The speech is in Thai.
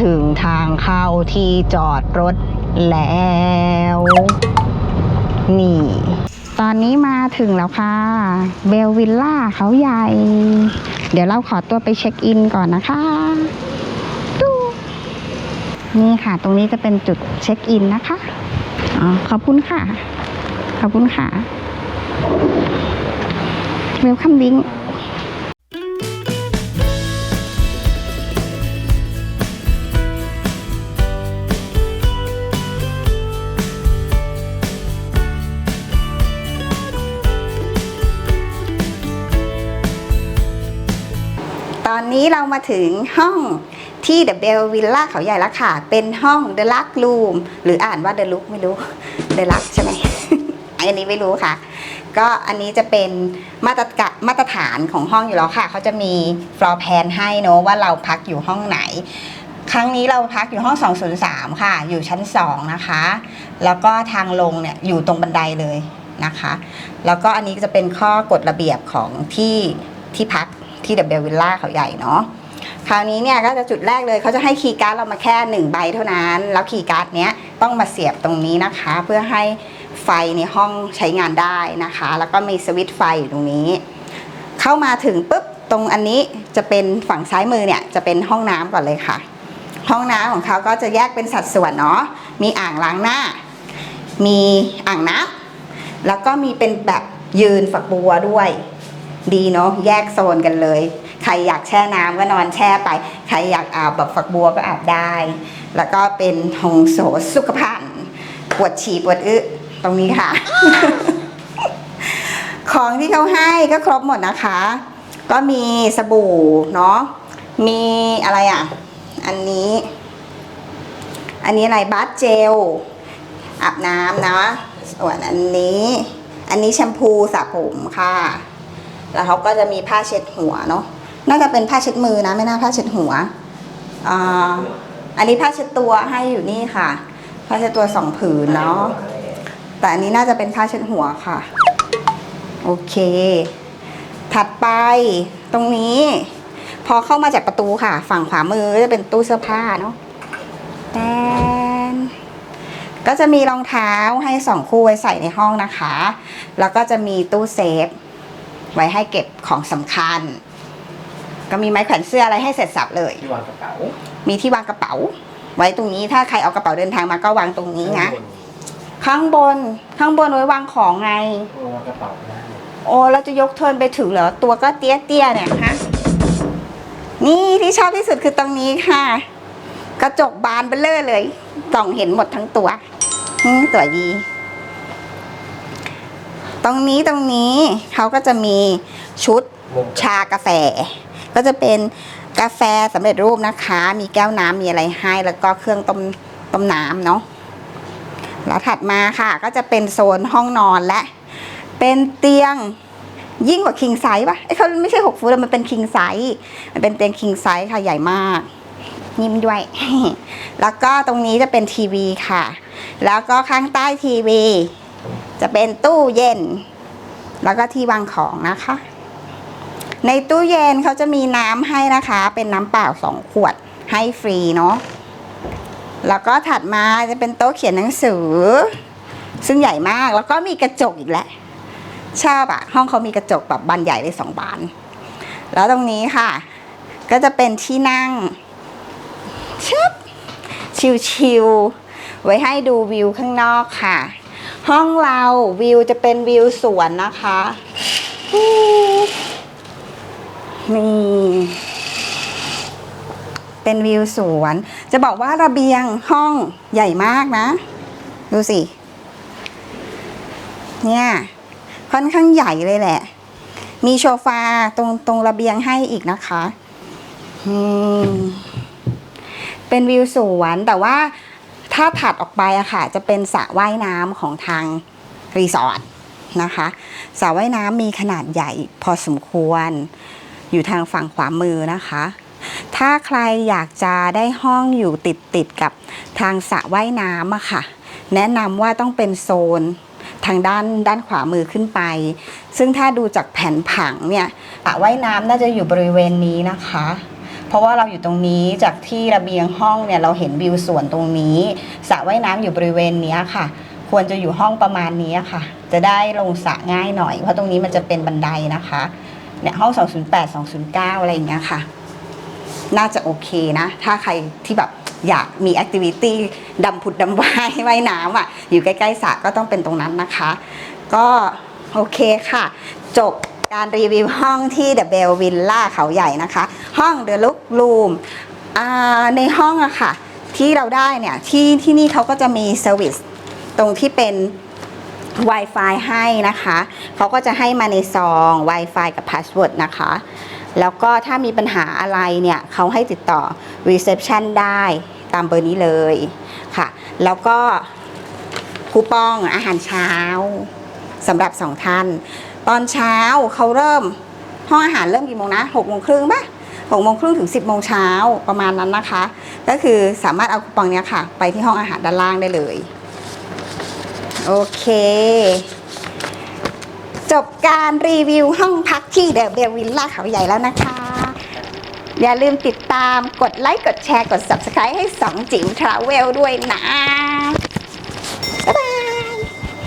ถึงทางเข้าที่จอดรถแล้ว นี่ ตอนนี้มาถึงแล้วค่ะ เบลวิลล่าเขาใหญ่ เดี๋ยวเราขอตัวไปเช็คอินก่อนนะคะนี่ค่ะ ตรงนี้จะเป็นจุดเช็คอินนะคะอ๋อขอบคุณค่ะ ขอบคุณค่ะเวลคัมดิ้ง ตอนนี้เรามาถึงห้องที่เดอะเบลวิลล่าเขาใหญ่แล้วค่ะ เป็นห้องเด e l ลัก r ูมหรืออ่านว่าเด e l ลุกไม่รู้เด e l ลักใช่ไหม อันนี้ไม่รู้ค่ะ ก็อันนี้จะเป็นมาตรกะมาตรฐานของห้องอยู่แล้วค่ะ เขาจะมีฟลอร์แพนให้เนอะว่าเราพักอยู่ห้องไหน ครั้งนี้เราพักอยู่ห้อง 203 ค่ะ อยู่ชั้น 2 นะคะ แล้วก็ทางลงเนี่ยอยู่ตรงบันไดเลยนะคะ แล้วก็อันนี้จะเป็นข้อกฎระเบียบของที่ที่พัก ที่เดอะเบลวิลล่าเขาใหญ่เนาะคราวนี้เนี่ยก็จะจุดแรกเลยเขาจะให้คีย์การ์ดเรามาแค่หนึ่งใบเท่านั้น แล้วคีย์การ์ดเนี้ยต้องมาเสียบตรงนี้นะคะ เพื่อให้ไฟในห้องใช้งานได้นะคะ แล้วก็มีสวิตช์ไฟอยู่ตรงนี้ เข้ามาถึงปุ๊บตรงอันนี้จะเป็นฝั่งซ้ายมือเนี่ยจะเป็นห้องน้ำก่อนเลยค่ะ ห้องน้ำของเขาก็จะแยกเป็นสัดส่วนเนาะมีอ่างล้างหน้า มีอ่างน้ำแล้วก็มีเป็นแบบยืนฝักบัวด้วย ดีเนาะแยกโซนกันเลย ใครอยากแช่น้ำก็นอนแช่ไป ใครอยากอาบแบบฝักบัวก็อาบได้ แล้วก็เป็นหงโสสุขภัณฑ์ปวดฉี่ปวดอึตรงนี้ค่ะ ของที่เขาให้ก็ครบหมดนะคะ ก็มีสบู่เนาะมีอะไรอะ อันนี้ อันนี้อะไรบาสเจลอาบน้ำนะส่วนอันนี้ อันนี้แชมพูสระผมค่ะ แล้วเขาก็จะมีผ้าเช็ดหัวเนาะน่าจะเป็นผ้าเช็ดมือนะไม่น่าผ้าเช็ดหัวอ่าอันนี้ผ้าเช็ดตัวให้อยู่นี่ค่ะ ผ้าเช็ดตัวสองผืนเนาะแต่อันนี้น่าจะเป็นผ้าเช็ดหัวค่ะ โอเค ถัดไปตรงนี้ พอเข้ามาจากประตูค่ะ ฝั่งขวามือก็จะเป็นตู้เสื้อผ้าเนาะแตนก็จะมีรองเท้าให้สองคู่ไว้ใส่ในห้องนะคะ แล้วก็จะมีตู้เซฟ ไว้ให้เก็บของสำคัญ ก็มีไม้แขวนเสื้ออะไรให้เสร็จสับเลย ที่วางกระเป๋ามีที่วางกระเป๋า ไว้ตรงนี้ถ้าใครเอากระเป๋าเดินทางมาก็วางตรงนี้นะ ข้างบนข้างบนไว้วางของไงวางกระเป๋าได้โอ้เราจะยกเทินไปถึงเหรอ ตัวก็เตี้ยเตี้ยๆเนี่ยฮะนี่ที่ชอบที่สุดคือตรงนี้ค่ะ กระจกบานเบลเลอร์เลยส่องเห็นหมดทั้งตัวอืมสวยดี ตรงนี้ตรงนี้เขาก็จะมีชุดมุมชากาแฟ ก็จะเป็นกาแฟสำเร็จรูปนะคะ มีแก้วน้ำมีอะไรให้ แล้วก็เครื่องต้มต้มน้ำเนาะแล้วถัดมาค่ะก็จะเป็นโซนห้องนอนและ เป็นเตียงยิ่งกว่าคิงไซส์ปะไอ้ยเขาไม่ใช่หกฟุตแล้วมันเป็นคิงไซส์มันเป็นเตียงคิงไซส์ค่ะใหญ่มากนิ่มด้วย แล้วก็ตรงนี้จะเป็นทีวีค่ะ แล้วก็ข้างใต้ทีวี จะเป็นตู้เย็น แล้วก็ที่วางของนะคะ ในตู้เย็นเขาจะมีน้ำให้นะคะ เป็นน้ำเปล่าสองขวดให้ฟรีเนาะแล้วก็ถัดมาจะเป็นโต๊ะเขียนหนังสือ ซึ่งใหญ่มากแล้วก็มีกระจกอีกแหละชอบอะห้องเขามีกระจกแบบบานใหญ่เลยสองบาน แล้วตรงนี้ค่ะ ก็จะเป็นที่นั่งชิบชิวๆไว้ให้ดูวิวข้างนอกค่ะ ห้องเราวิวจะเป็นวิวสวนนะคะ นี่ เป็นวิวสวน จะบอกว่าระเบียงห้องใหญ่มากนะ ดูสิ เนี่ย ค่อนข้างใหญ่เลยแหละ มีโซฟาตรงตรงระเบียงให้อีกนะคะ อืมเป็นวิวสวนแต่ว่า ถ้าถัดออกไปอะค่ะ จะเป็นสระว่ายน้ำของทางรีสอร์ทนะคะสระว่ายน้ำมีขนาดใหญ่พอสมควร อยู่ทางฝั่งขวามือนะคะ ถ้าใครอยากจะได้ห้องอยู่ติดติดๆกับทางสระว่ายน้ำอะค่ะ แนะนำว่าต้องเป็นโซนทางด้านด้านขวามือขึ้นไป ซึ่งถ้าดูจากแผนผังเนี่ยสระว่ายน้ำน่าจะอยู่บริเวณนี้นะคะ เพราะว่าเราอยู่ตรงนี้จากที่ระเบียงห้องเนี่ยเราเห็นวิวสวนตรงนี้สระว่ายน้ำอยู่บริเวณนี้ค่ะ ควรจะอยู่ห้องประมาณนี้ค่ะ จะได้ลงสระง่ายหน่อย เพราะตรงนี้มันจะเป็นบันไดนะคะเนี่ยห้อง 208 209 อะไรอย่างเงี้ยค่ะ น่าจะโอเคนะ ถ้าใครที่แบบอยากมีแอคทิวิตี้ดำผุดดำว่ายว่ายน้ำอะ อยู่ใกล้ ๆสระก็ต้องเป็นตรงนั้นนะคะ ก็โอเคค่ะ จบ การรีวิวห้องที่ The Bell Villa เขาใหญ่นะคะ ห้อง The Look Room ในห้องอะค่ะที่เราได้เนี่ยที่ที่นี่เขาก็จะมีเซอร์วิสตรงที่เป็น Wi-Fi ให้นะคะเขาก็จะให้มาในซอง Wi-Fi กับ Password นะคะ แล้วก็ถ้ามีปัญหาอะไรเนี่ยเขาให้ติดต่อ Reception ได้ตามเบอร์นี้เลยค่ะ แล้วก็คูปองอาหารเช้าสำหรับสองท่าน ตอนเช้าเขาเริ่มห้องอาหารเริ่มกี่โมงนะหกโมงครึ่งปะหกโมงครึ่งถึงสิบโมงเช้าประมาณนั้นนะคะ ก็คือสามารถเอาคูปองเนี้ยค่ะ ไปที่ห้องอาหารด้านล่างได้เลย โอเค จบการรีวิวห้องพักที่เดอะเบลวิลล่าเขาใหญ่แล้วนะคะ อย่าลืมติดตามกดไลค์ กดแชร์ กด Subscribe ให้สองจิ๋มทราเวลด้วยนะ